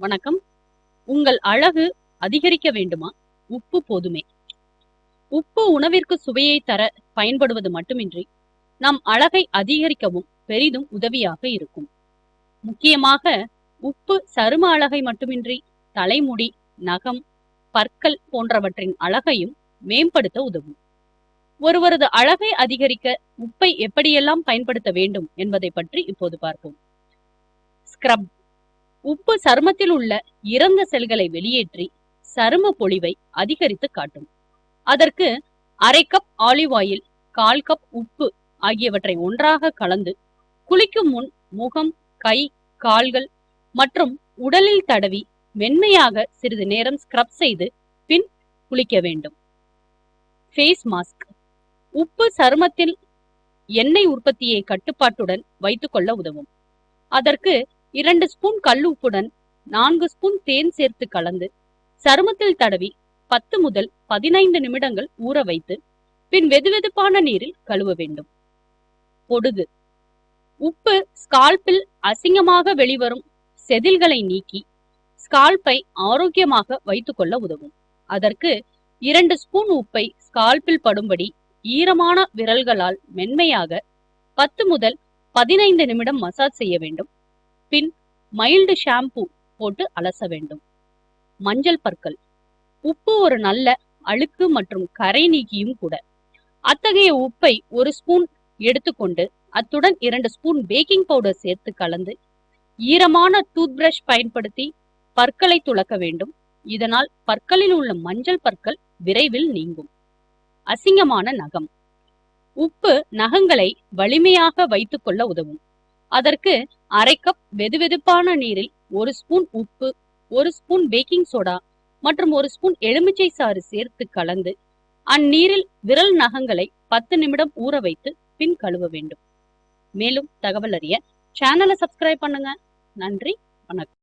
வணக்கம். உங்கள் அழகு அதிகரிக்க வேண்டுமா? உப்பு போதுமே. உப்பு உணவிற்கு சுவையை தர பயன்படுவது மட்டுமின்றி நம் அழகை அதிகரிக்கவும் பெரிதும் உதவியாக இருக்கும். முக்கியமாக உப்பு சரும அழகை மட்டுமின்றி தலைமுடி நகம் பற்கள் போன்றவற்றின் அழகையும் மேம்படுத்த உதவும். ஒருவரது அழகை அதிகரிக்க உப்பை எப்படியெல்லாம் பயன்படுத்த வேண்டும் என்பதை பற்றி இப்போது பார்ப்போம். ஸ்க்ரப் உப்பு சருமத்தில் உள்ள இறந்த செல்களை வெளியேற்றி சரும பொலிவை அதிகரித்து காட்டும். அதற்கு அரை கப் ஆலிவ் ஆயில் கால் கப் உப்பு ஆகியவற்றை ஒன்றாக கலந்து குளிக்கும் முன் முகம் கை கால்கள் மற்றும் உடலில் தடவி மென்மையாக சிறிது நேரம் ஸ்க்ரப் செய்து பின் குளிக்க வேண்டும். ஃபேஸ் மாஸ்க் உப்பு சருமத்தில் எண்ணெய் உற்பத்தியை கட்டுப்பாட்டுடன் வைத்துக்கொள்ள உதவும். அதற்கு இரண்டு ஸ்பூன் கல்லுப்புடன் நான்கு ஸ்பூன் தேன் சேர்த்து கலந்து சருமத்தில் தடவி பத்து முதல் பதினைந்து நிமிடங்கள் ஊற வைத்து பின் வெதுவெதுப்பான நீரில் கழுவ வேண்டும். பொடுகு. உப்பு ஸ்கால்பில் அசிங்கமாக வெளிவரும் செதில்களை நீக்கி ஸ்கால்பை ஆரோக்கியமாக வைத்துக்கொள்ள உதவும். அதற்கு இரண்டு ஸ்பூன் உப்பை ஸ்கால்பில் படும்படி ஈரமான விரல்களால் மென்மையாக பத்து முதல் பதினைந்து நிமிடம் மசாஜ் செய்ய வேண்டும். பின் மைல்டு ஷாம்பு போட்டு அலச வேண்டும். மஞ்சள் பற்கள். உப்பு ஒரு நல்ல அழுக்கு மற்றும் கரை நீக்கியும் கூட. அத்தகைய உப்பை ஒரு ஸ்பூன் எடுத்துக்கொண்டு அத்துடன் இரண்டு ஸ்பூன் பேக்கிங் பவுடர் சேர்த்து கலந்து ஈரமான டூத் பிரஷ் பயன்படுத்தி பற்களை துளக்க வேண்டும். இதனால் பற்களில் உள்ள மஞ்சள் பற்கள் விரைவில் நீங்கும். அசிங்கமான நகம். உப்பு நகங்களை வலிமையாக வைத்துக்கொள்ள உதவும். அதற்கு அரை கப் வெதுவெதுப்பான நீரில் ஒரு ஸ்பூன் உப்பு ஒரு ஸ்பூன் பேக்கிங் சோடா மற்றும் ஒரு ஸ்பூன் எலுமிச்சை சாறு சேர்த்து கலந்து அந்நீரில் விரல் நகங்களை பத்து நிமிடம் ஊற வைத்து பின் கழுவ வேண்டும். மேலும் தகவல் அறிய சேனலை சப்ஸ்கிரைப் பண்ணுங்க. நன்றி வணக்கம்.